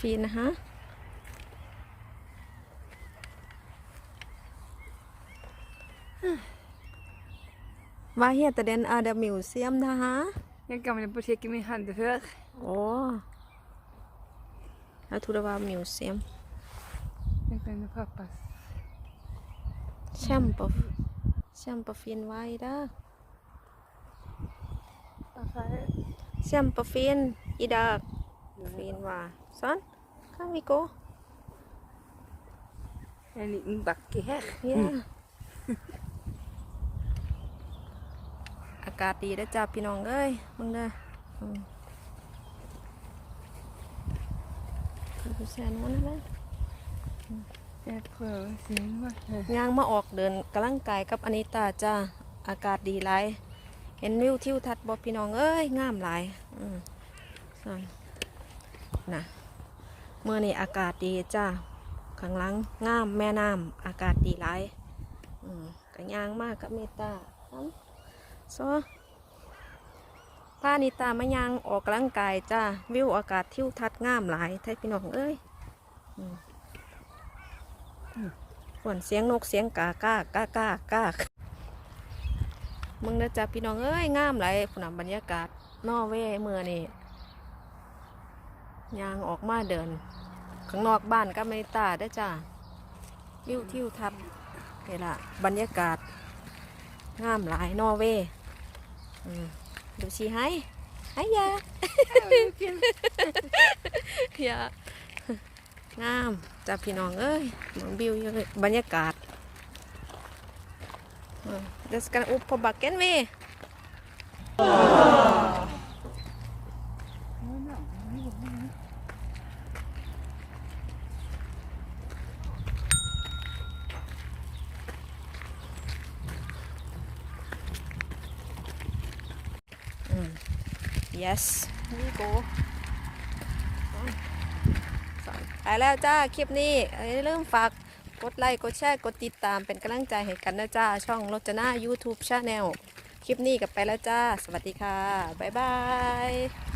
ฟีนนะฮะ Vad heter den? Är det museum det här? Den gamla apoteket vi hade förr. Åh. Jag trodde det var museum. Den kunde pappas. Kjempe, kjempefin vei der. Kjempefin i dag. Fin vei. Sånn. Kan vi gå? En liten backe här. Ja. อากาศดีนะจ้าพี่น้องเอ้ยมึงเด้ออืมดูแซนมันนะ Jag prövar sen vad här. ย่างมาออกเดินกำลังกายกับอนิตาจ้าอากาศดีหลายเห็นวิวทิวทัศน์บ่พี่น้องเอ้ยงามหลายอืมส่วนนะ เมื่อนี้อากาศดีจ้าข้างหลังงามแม่น้ำอากาศดีหลายอืมก็ย่างมากกับเมตตาโซพานิตามาย่างออกกำลังกายจ้าวิวอากาศทิวทัศน์งามหลายแท้พี่น้องเอ้ยส่วนเสียงนกเสียงกากากากากามึงนะจ๊ะพี่น้องเอ้ยงามหลายฝุ่นนะบรรยากาศนอเวย์เมื่อนี่ ยางออกมาเดิน ข้างนอกบ้านก็ไม่ตาได้จ้าวิวทิวทัศน์นี่ละบรรยากาศงามหลายนอร์เวย์ดูสิให้ให้ยายางามจ้าพี่น้องเอ้ยมองวิวยู่เลยบรรยากาศเดี๋ยวกันอุปบักเกนเวอืม yes we go ไปแล้วจ้า คลิปนี้อย่าลืมฝากกดไลค์ กดแชร์ กดติดตามเป็นกำลังใจให้กันนะจ้า ช่องรจนา YouTube Channel คลิปนี้กับไปแล้วจ้า สวัสดีค่ะ บ๊ายบาย